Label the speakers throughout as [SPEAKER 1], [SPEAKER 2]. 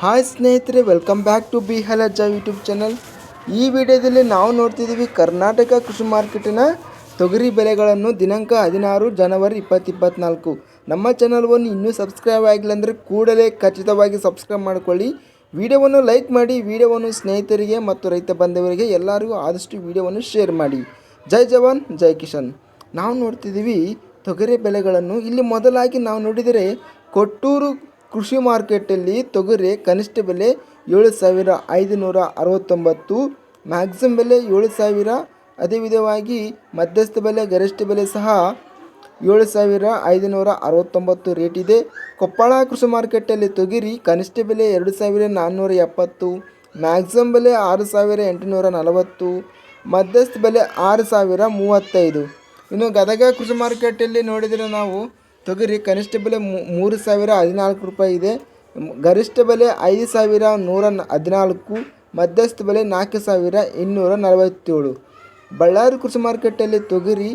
[SPEAKER 1] Hi ಸ್ನೇಹಿತರೆ welcome back to B ಹಲಜ್ಜ YouTube channel ಈ ವಿಡಿಯೋದಲ್ಲಿ ನಾವು ನೋಡ್ತಿದ್ದೀವಿ ಕರ್ನಾಟಕ ಕೃಷಿ ಮಾರ್ಕೆಟಿನ ತೊಗರಿ ಬೆಲೆಗಳನ್ನು ದಿನಾಂಕ ಹದಿನಾರು ಜನವರಿ ಇಪ್ಪತ್ತು ಇಪ್ಪತ್ತ್ನಾಲ್ಕು ನಮ್ಮ ಚಾನಲ್ವನ್ನು ಇನ್ನೂ ಸಬ್ಸ್ಕ್ರೈಬ್ ಆಗಿಲ್ಲ ಅಂದರೆ ಕೂಡಲೇ ಖಚಿತವಾಗಿ ಸಬ್ಸ್ಕ್ರೈಬ್ ಮಾಡಿಕೊಳ್ಳಿ. ವಿಡಿಯೋವನ್ನು ಲೈಕ್ ಮಾಡಿ, ವಿಡಿಯೋವನ್ನು ಸ್ನೇಹಿತರಿಗೆ ಮತ್ತು ರೈತ ಬಾಂಧವರಿಗೆ ಎಲ್ಲರಿಗೂ ಆದಷ್ಟು ವಿಡಿಯೋವನ್ನು ಶೇರ್ ಮಾಡಿ. ಜೈ ಜವಾನ್, ಜೈ ಕಿಶನ್. ನಾವು ನೋಡ್ತಿದ್ದೀವಿ ತೊಗರಿ ಬೆಲೆಗಳನ್ನು ಇಲ್ಲಿ ಮೊದಲಾಗಿ ನಾವು ನೋಡಿದರೆ ಕೊಟ್ಟೂರು ಕೃಷಿ ಮಾರ್ಕೆಟಲ್ಲಿ ತೊಗರಿ ಕನಿಷ್ಠ ಬೆಲೆ ಏಳು ಸಾವಿರ ಐದುನೂರ ಅರವತ್ತೊಂಬತ್ತು ಮ್ಯಾಕ್ಸಿಮಮ್ ಬೆಲೆ ಏಳು ಸಾವಿರ. ಅದೇ ವಿಧವಾಗಿ ಮಧ್ಯಸ್ಥ ಬೆಲೆ, ಗರಿಷ್ಠ ಬೆಲೆ ಸಹ ಏಳು ಸಾವಿರ ಐದುನೂರ ಅರವತ್ತೊಂಬತ್ತು ರೇಟ್ ಇದೆ. ಕೊಪ್ಪಳ ಕೃಷಿ ಮಾರ್ಕೆಟಲ್ಲಿ ತೊಗರಿ ಕನಿಷ್ಠ ಬೆಲೆ ಎರಡು ಸಾವಿರ ನಾನ್ನೂರ ಎಪ್ಪತ್ತು ಮ್ಯಾಕ್ಸಿಮಮ್ ಬೆಲೆ ಆರು ಸಾವಿರ ಎಂಟುನೂರ ನಲವತ್ತು, ಮಧ್ಯಸ್ಥ ಬೆಲೆ ಆರು ಸಾವಿರ ಮೂವತ್ತೈದು. ಇನ್ನು ಗದಗ ಕೃಷಿ ಮಾರ್ಕೆಟಲ್ಲಿ ನೋಡಿದರೆ ನಾವು ತೊಗರಿ ಕನಿಷ್ಠ ಬೆಲೆ ಮೂರು ಸಾವಿರ ಹದಿನಾಲ್ಕು ರೂಪಾಯಿ ಇದೆ. ಗರಿಷ್ಠ ಬೆಲೆ ಐದು ಸಾವಿರ ನೂರ ಹದಿನಾಲ್ಕು, ಮಧ್ಯಸ್ಥ ಬೆಲೆ ನಾಲ್ಕು ಸಾವಿರ ಇನ್ನೂರ ನಲವತ್ತೇಳು. ಬಳ್ಳಾರಿ ಕೃಷಿ ಮಾರುಕಟ್ಟೆಯಲ್ಲಿ ತೊಗರಿ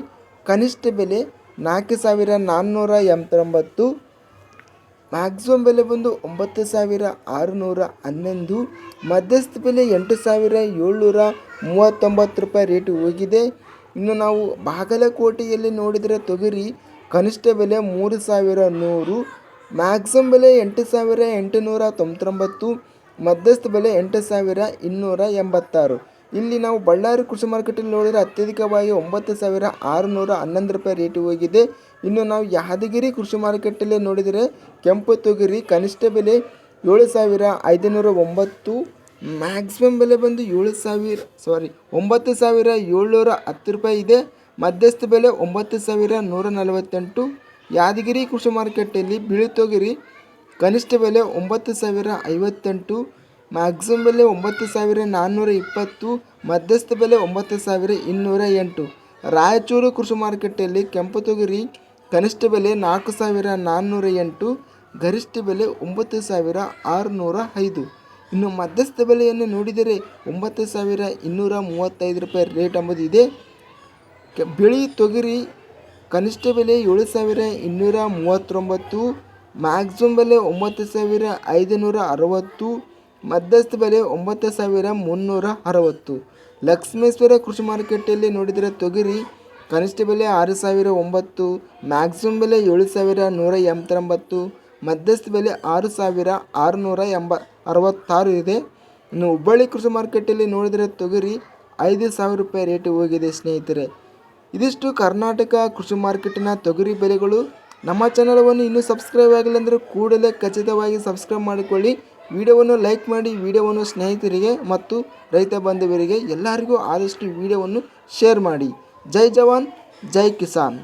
[SPEAKER 1] ಕನಿಷ್ಠ ಬೆಲೆ ನಾಲ್ಕು ಸಾವಿರ ನಾನ್ನೂರ ಎಂಬತ್ತೊಂಬತ್ತು. ಮ್ಯಾಕ್ಸಿಮಮ್ ಬೆಲೆ ಬಂದು ಒಂಬತ್ತು ಸಾವಿರ ಆರುನೂರ ಹನ್ನೊಂದು. ಮಧ್ಯಸ್ಥ ಬೆಲೆ ಎಂಟು ಸಾವಿರ ಏಳ್ನೂರ ಮೂವತ್ತೊಂಬತ್ತು ರೂಪಾಯಿ ರೇಟ್ ಹೋಗಿದೆ. ಇನ್ನು ನಾವು ಬಾಗಲಕೋಟೆಯಲ್ಲಿ ನೋಡಿದರೆ ತೊಗರಿ ಕನಿಷ್ಠ ಬೆಲೆ ಮೂರು ಸಾವಿರ ನೂರು ಮ್ಯಾಕ್ಸಿಮಮ್ ಬೆಲೆ ಎಂಟು ಸಾವಿರ ಎಂಟುನೂರ ತೊಂಬತ್ತೊಂಬತ್ತು, ಮಧ್ಯಸ್ಥ ಬೆಲೆ ಎಂಟು ಸಾವಿರ ಇನ್ನೂರ ಎಂಬತ್ತಾರು. ಇಲ್ಲಿ ನಾವು ಬಳ್ಳಾರಿ ಕೃಷಿ ಮಾರುಕಟ್ಟೆಯಲ್ಲಿ ನೋಡಿದರೆ ಅತ್ಯಧಿಕವಾಗಿ ಒಂಬತ್ತು ಸಾವಿರ ಆರುನೂರ ಹನ್ನೊಂದು ರೂಪಾಯಿ ರೇಟ್ ಹೋಗಿದೆ. ಇನ್ನು ನಾವು ಯಾದಗಿರಿ ಕೃಷಿ ಮಾರುಕಟ್ಟೆಯಲ್ಲಿ ನೋಡಿದರೆ ಕೆಂಪು ತೊಗರಿ ಕನಿಷ್ಠ ಬೆಲೆ ಏಳು ಸಾವಿರ ಐದುನೂರ ಒಂಬತ್ತು ಮ್ಯಾಕ್ಸಿಮಮ್ ಬೆಲೆ ಬಂದು ಏಳು ಸಾವಿರ ಸಾರಿ ಒಂಬತ್ತು ಸಾವಿರ ಏಳ್ನೂರ ಹತ್ತು ರೂಪಾಯಿ ಇದೆ. ಮಧ್ಯಸ್ಥ ಬೆಲೆ ಒಂಬತ್ತು ಸಾವಿರ ನೂರ ನಲವತ್ತೆಂಟು. ಯಾದಗಿರಿ ಕೃಷಿ ಮಾರುಕಟ್ಟೆಯಲ್ಲಿ ಬಿಳಿ ತೊಗಿರಿ ಕನಿಷ್ಠ ಬೆಲೆ ಒಂಬತ್ತು ಸಾವಿರ ಐವತ್ತೆಂಟು. ಮ್ಯಾಕ್ಸಿಮಮ್ ಬೆಲೆ ಒಂಬತ್ತು ಸಾವಿರ ನಾನ್ನೂರ ಇಪ್ಪತ್ತು. ಮಧ್ಯಸ್ಥ ಬೆಲೆ ಒಂಬತ್ತು ಸಾವಿರ ಇನ್ನೂರ ಎಂಟು. ರಾಯಚೂರು ಕೃಷಿ ಮಾರುಕಟ್ಟೆಯಲ್ಲಿ ಕೆಂಪು ತೊಗರಿ. ಕನಿಷ್ಠ ಬೆಲೆ ನಾಲ್ಕು ಸಾವಿರ ನಾನ್ನೂರ ಎಂಟು. ಗರಿಷ್ಠ ಬೆಲೆ ಒಂಬತ್ತು ಸಾವಿರ ಆರುನೂರ ಐದು. ಇನ್ನು ಮಧ್ಯಸ್ಥ ಬೆಲೆಯನ್ನು ನೋಡಿದರೆ ಒಂಬತ್ತು ಸಾವಿರ ಇನ್ನೂರ ಮೂವತ್ತೈದು ರೂಪಾಯಿ ರೇಟ್ ಎಂಬುದು ಇದೆ. ಬಿಳಿ ತೊಗರಿ ಕನಿಷ್ಠ ಬೆಲೆ ಏಳು ಸಾವಿರ ಇನ್ನೂರ ಮೂವತ್ತೊಂಬತ್ತು ಮ್ಯಾಕ್ಸಿಮಮ್ ಬೆಲೆ ಒಂಬತ್ತು ಸಾವಿರ ಐದುನೂರ ಅರವತ್ತು, ಮಧ್ಯಸ್ಥ ಬೆಲೆ ಒಂಬತ್ತು ಸಾವಿರ ಮುನ್ನೂರ ಅರವತ್ತು. ಲಕ್ಷ್ಮೇಶ್ವರ ಕೃಷಿ ಮಾರುಕಟ್ಟೆಯಲ್ಲಿ ನೋಡಿದರೆ ತೊಗರಿ ಕನಿಷ್ಠ ಬೆಲೆ ಆರು ಸಾವಿರ ಒಂಬತ್ತು ಮ್ಯಾಕ್ಸಿಮಮ್ ಬೆಲೆ ಏಳು ಸಾವಿರ ನೂರ ಎಂಬತ್ತೊಂಬತ್ತು, ಮಧ್ಯಸ್ಥ ಬೆಲೆ ಆರು ಸಾವಿರ ಆರುನೂರ ಎಂಬ, ಅರವತ್ತಾರು ಇದೆ. ಇನ್ನು ಹುಬ್ಬಳ್ಳಿ ಕೃಷಿ ಮಾರ್ಕೆಟಲ್ಲಿ ನೋಡಿದರೆ ತೊಗರಿ ಐದು ಸಾವಿರ ರೂಪಾಯಿ ರೇಟ್ ಹೋಗಿದೆ ಸ್ನೇಹಿತರೆ. ಇದಿಷ್ಟು ಕರ್ನಾಟಕ ಕೃಷಿ ಮಾರ್ಕೆಟಿನ ತೊಗರಿ ಬೆಲೆಗಳು. ನಮ್ಮ ಚಾನಲವನ್ನು ಇನ್ನೂ ಸಬ್ಸ್ಕ್ರೈಬ್ ಆಗಿಲ್ಲ ಅಂದರೆ ಕೂಡಲೇ ಖಚಿತವಾಗಿ ಸಬ್ಸ್ಕ್ರೈಬ್ ಮಾಡಿಕೊಳ್ಳಿ. ವಿಡಿಯೋವನ್ನು ಲೈಕ್ ಮಾಡಿ, ವಿಡಿಯೋವನ್ನು ಸ್ನೇಹಿತರಿಗೆ ಮತ್ತು ರೈತ ಬಾಂಧವರಿಗೆ ಎಲ್ಲರಿಗೂ ಆದಷ್ಟು ವಿಡಿಯೋವನ್ನು ಶೇರ್ ಮಾಡಿ. ಜೈ ಜವಾನ್, ಜೈ ಕಿಸಾನ್.